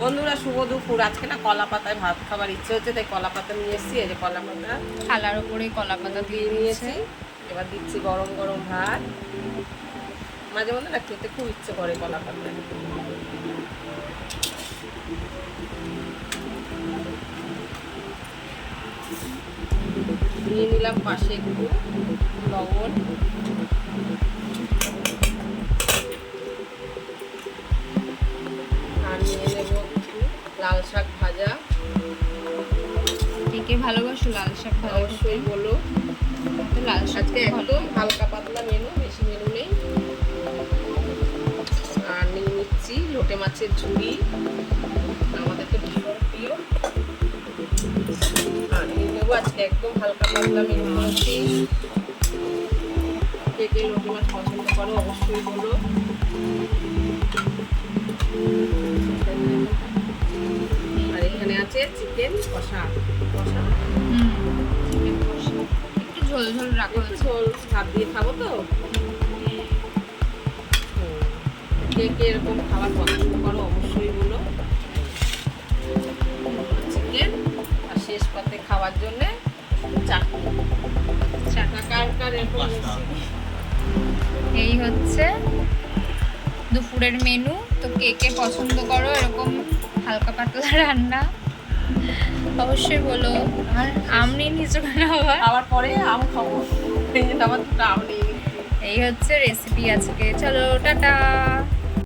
বন্ধুরা শুভ দুপুর। আজকে না কলা পাতায় ভাত খাবার ইচ্ছে হচ্ছে তাই কলা পাতা নিয়ে এসেছি। এই যে কলা পাতা থালার উপরে কলা পাতা দিয়ে নিয়েছি। এবার দিচ্ছি গরম গরম ভাত। মাঝে মধ্যে না খেতে খুব ইচ্ছে করে কলা পাতায় নিয়ে নিলাম পাশে একটু লবণ। আর নিয়ে নেব লাল শাক ভাজা। কে কে ভালোবাসো লাল শাক ভাজা অবশ্যই। বলো। লাল শাক একদম হালকা পাতলা মেনু বেশি মেনু নেই। আর নিয়ে নিচ্ছি লোটে মাছের ঝুড়ি। আমাদের তো ভীষণ প্রিয়। আর নিয়ে নেব আজকে একদম হালকা পাতলা মেনু করেছি কে কে লোটে মাছ পছন্দ করো অবশ্যই বলো। আছে চিকেন কষা কষা। হুম, chicken কষা। একটু ঝোল ঝোল রাখা। ঝোল ভাত দিয়ে খাব তো। কে কে এরকম খাবার পছন্দ করো অবশ্যই বলো। চিকেন আর শেষ পাতে খাওয়ার জন্য চাটনি। চাটা কার কার এরকম এই হচ্ছে দুপুরের মেনু তো কে কে পছন্দ করো এরকম হালকা পাতলা রান্না? অবশ্যই বলো। আর আম নিয়ে নিচু কেন আবার? আবার পরে আম খাব। এই যে আবার দুটো আম নিয়ে এই হচ্ছে রেসিপি আজকে। চলো টাটা।